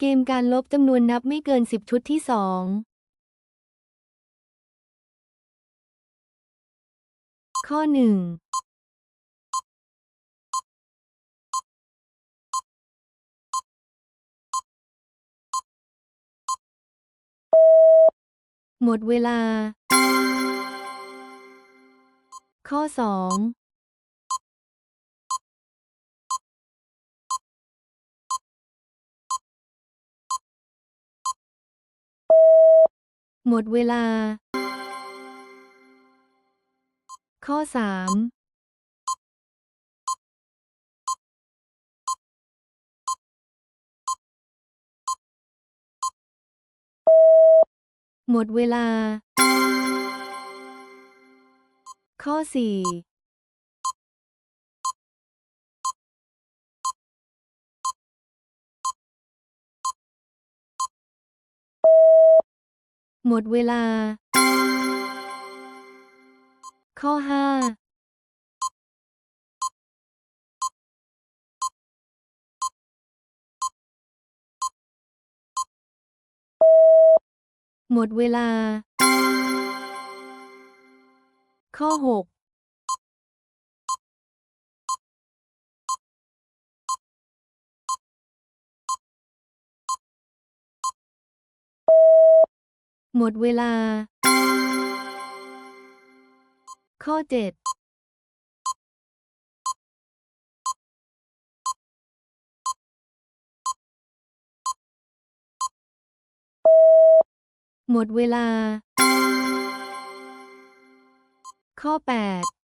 เกมการลบจำนวนนับไม่เกินสิบชุดที่สองข้อหนึ่งหมดเวลา ข้อสอง หมดเวลา ข้อสามหมดเวลา ข้อสี่ หมดเวลา ข้อ 5หมดเวลา ข้อ 6 หมดเวลา ข้อ 7หมดเวลา ข้อ 8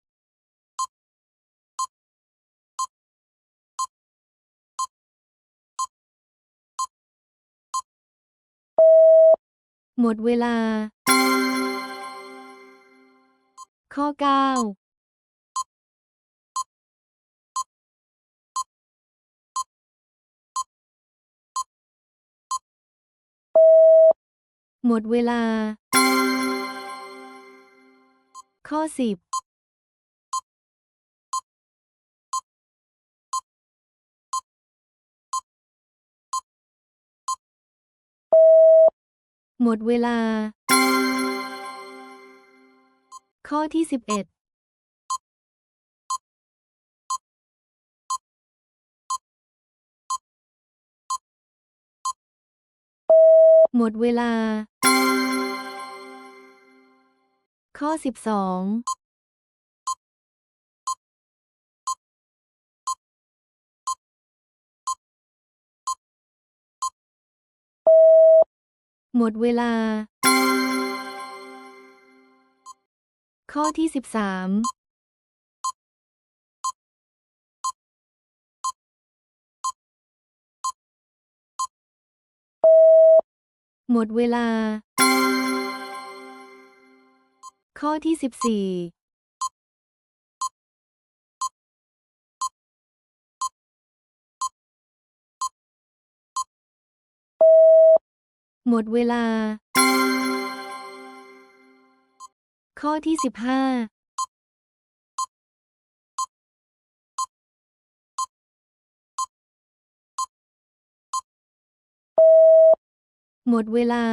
หมดเวลา ข้อ 9หมดเวลา ข้อ 10 หมดเวลา ข้อที่ 11หมดเวลา ข้อ 12 หมดเวลา ข้อที่ 13 หมดเวลา ข้อที่ 14 หมดเวลา ข้อที่สิบห้าหมดเวลา